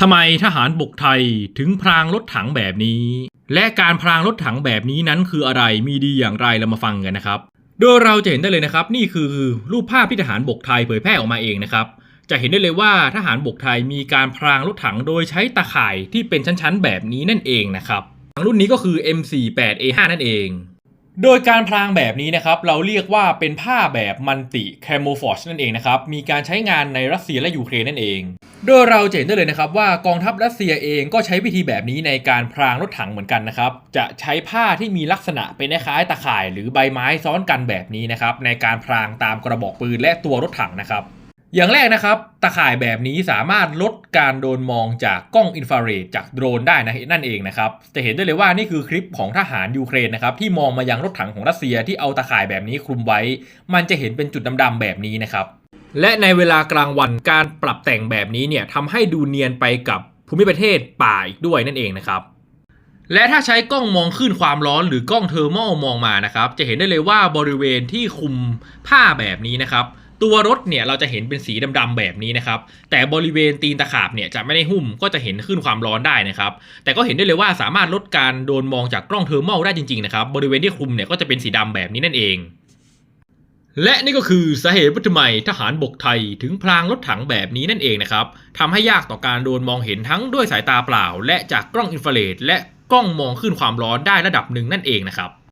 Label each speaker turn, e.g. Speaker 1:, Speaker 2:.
Speaker 1: ทำไมทหารบกไทยถึงพรางรถถังแบบนี้ และการพรางรถถังแบบนี้นั้นคืออะไรมีดีอย่างไรเรามาฟังกันนะครับ โดยเราจะเห็นได้เลยนะครับ นี่คือรูปภาพที่ทหารบกไทยเผยแพร่ออกมาเองนะครับ จะเห็นได้เลยว่าทหารบกไทยมีการพรางรถถังโดยใช้ตาข่ายที่เป็นชั้นๆ แบบนี้นั่นเองนะครับรุ่นนี้ก็คือ M48A5 นั่นเอง โดยการพรางแบบนี้นะครับเราเรียกว่าเป็นผ้าแบบมันติแคโมฟอร์ชนั่นเองนะครับมีการใช้งานในรัสเซียและยูเครนนั่นเอง โดยเราจะเห็นได้เลยนะครับว่ากองทัพรัสเซียเองก็ใช้วิธีแบบนี้ในการพรางรถถังเหมือนกันนะครับ จะใช้ผ้าที่มีลักษณะเป็นคล้ายตะข่าย หรือใบไม้ซ้อนกันแบบนี้นะครับในการพรางตามกระบอกปืนและตัวรถถังนะครับ อย่างแรกนะครับตะข่ายแบบนี้สามารถลดการโดนมองจากกล้องอินฟราเรดจากโดรนได้นะนั่นเองนะครับจะเห็นได้เลยว่านี่คือคลิปของทหารยูเครนนะครับที่มองมายังรถถังของรัสเซียที่เอาตะข่ายแบบนี้คลุมไว้ มันจะเห็นเป็นจุดดำๆแบบนี้นะครับ และในเวลากลางวันการปรับแต่งแบบนี้เนี่ยทำให้ดูเนียนไปกับภูมิประเทศป่าอีกด้วยนั่นเองนะครับ และถ้าใช้กล้องมองขึ้นความร้อนหรือกล้องเทอร์โมมองมานะครับ จะเห็นได้เลยว่าบริเวณที่คุมผ้าแบบนี้นะครับ ตัวรถเนี่ยเราจะเห็นเป็นสีดำๆแบบนี้นะครับ แต่บริเวณตีนตะขาบเนี่ยจะไม่ได้หุ้มก็จะเห็นขึ้นความร้อนได้นะครับ แต่ก็เห็นได้เลยว่าสามารถลดการโดนมองจากกล้องเทอร์โมได้จริงๆนะครับบริเวณที่คุมเนี่ยก็จะเป็นสีดำแบบนี้นั่นเอง และนี่ก็คือสาเหตุว่าทำไมทหารบกไทยถึงพลางรถถังแบบนี้นั่นเองนะครับทำให้ยากต่อการโดนมองเห็นทั้งด้วยสายตาเปล่า และจากกล้องอินฟราเรดและกล้องมองขึ้นความร้อนได้ระดับหนึ่งนั่นเองนะครับ